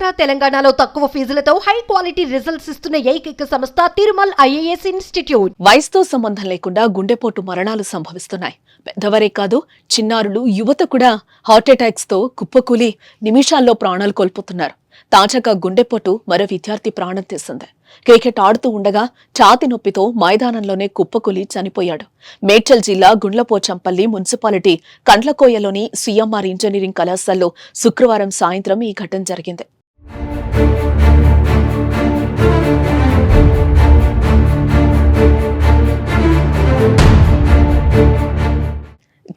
ఆంధ్ర తెలంగాణలో తక్కువ ఫీజులతో high quality results ఇస్తున్న ఏకైక సంస్థ తిరుమల్ ఐఏఎస్ ఇన్స్టిట్యూట్. వయసుతో సంబంధం లేకుండా గుండెపోటు మరణాలు సంభవిస్తున్నాయి. పెద్దవరే కాదు చిన్నారులు యువత కూడా హార్ట్ అటాక్స్తో కుప్పకూలి నిమిషాల్లో ప్రాణాలు కోల్పోతున్నారు. తాజాగా గుండెపోటు మరో విద్యార్థి ప్రాణం తీసింది. క్రికెట్ ఆడుతూ ఉండగా ఛాతి నొప్పితో మైదానంలోనే కుప్పకూలి చనిపోయాడు. మేడ్చల్ జిల్లా గుండ్లపోచంపల్లి మున్సిపాలిటీ కండ్లకోయలోని సీఎంఆర్ ఇంజనీరింగ్ కళాశాలలో శుక్రవారం సాయంత్రం ఈ ఘటన జరిగింది. Thank you.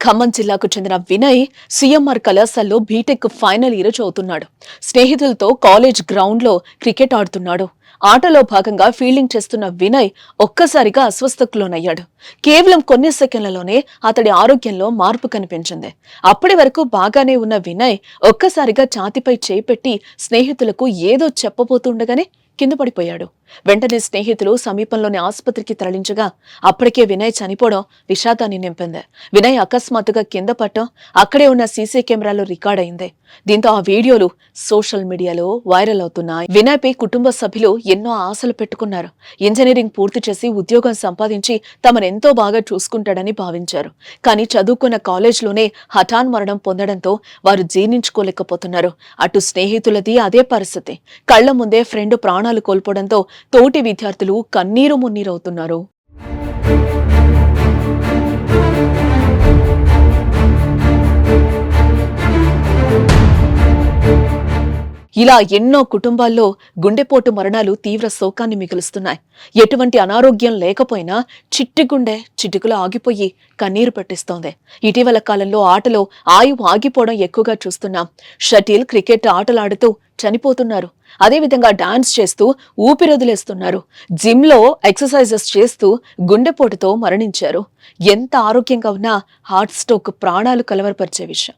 ఖమ్మం జిల్లాకు చెందిన వినయ్ సీఎంఆర్ కళాశాలలో బీటెక్ ఫైనల్ ఇయర్ చదువుతున్నాడు. స్నేహితులతో కాలేజ్ గ్రౌండ్లో క్రికెట్ ఆడుతున్నాడు. ఆటలో భాగంగా ఫీల్డింగ్ చేస్తున్న వినయ్ ఒక్కసారిగా అస్వస్థకులోనయ్యాడు కేవలం కొన్ని సెకండ్లలోనే అతడి ఆరోగ్యంలో మార్పు కనిపించింది. అప్పటి వరకు బాగానే ఉన్న వినయ్ ఒక్కసారిగా ఛాతిపై చేపెట్టి స్నేహితులకు ఏదో చెప్పబోతుండగానే కింద పడిపోయాడు. వెంటనే స్నేహితులు సమీపంలోని ఆసుపత్రికి తరలించగా అప్పటికే వినయ్ చనిపోవడం విషాదాన్ని నింపింది. వినయ్ అకస్మాత్తుగా కింద పట్టం అక్కడే ఉన్న సీసీ కెమెరాలో రికార్డ్ అయింది. దీంతో ఆ వీడియోలు సోషల్ మీడియాలో వైరల్ అవుతున్నాయి. వినయ్పై కుటుంబ సభ్యులు ఎన్నో ఆశలు పెట్టుకున్నారు. ఇంజనీరింగ్ పూర్తి చేసి ఉద్యోగం సంపాదించి తమనెంతో బాగా చూసుకుంటాడని భావించారు. కానీ చదువుకున్న కాలేజ్లోనే హఠాన్ మరణం పొందడంతో వారు జీర్ణించుకోలేకపోతున్నారు. అటు స్నేహితులది అదే పరిస్థితి. కళ్ళ ముందే ఫ్రెండ్ ప్రాణాలు కోల్పోవడంతో తోటి విద్యార్థులు కన్నీరు మున్నీరవుతున్నారు. ఇలా ఎన్నో కుటుంబాల్లో గుండెపోటు మరణాలు తీవ్ర శోకాన్ని మిగులుస్తున్నాయి. ఎటువంటి అనారోగ్యం లేకపోయినా చిట్టి గుండె చిటికలో ఆగిపోయి కన్నీరు పెట్టిస్తోంది. ఇటీవల కాలంలో ఆటలో ఆయువు ఆగిపోవడం ఎక్కువగా చూస్తున్నాం. షటిల్ క్రికెట్ ఆటలాడుతూ చనిపోతున్నారు. అదేవిధంగా డాన్స్ చేస్తూ ఊపిరొదిలేస్తున్నారు. జిమ్లో ఎక్సర్సైజెస్ చేస్తూ గుండెపోటుతో మరణించారు. ఎంత ఆరోగ్యంగా ఉన్నా హార్ట్ స్ట్రోక్ ప్రాణాలు కలవరపరిచే విషయం.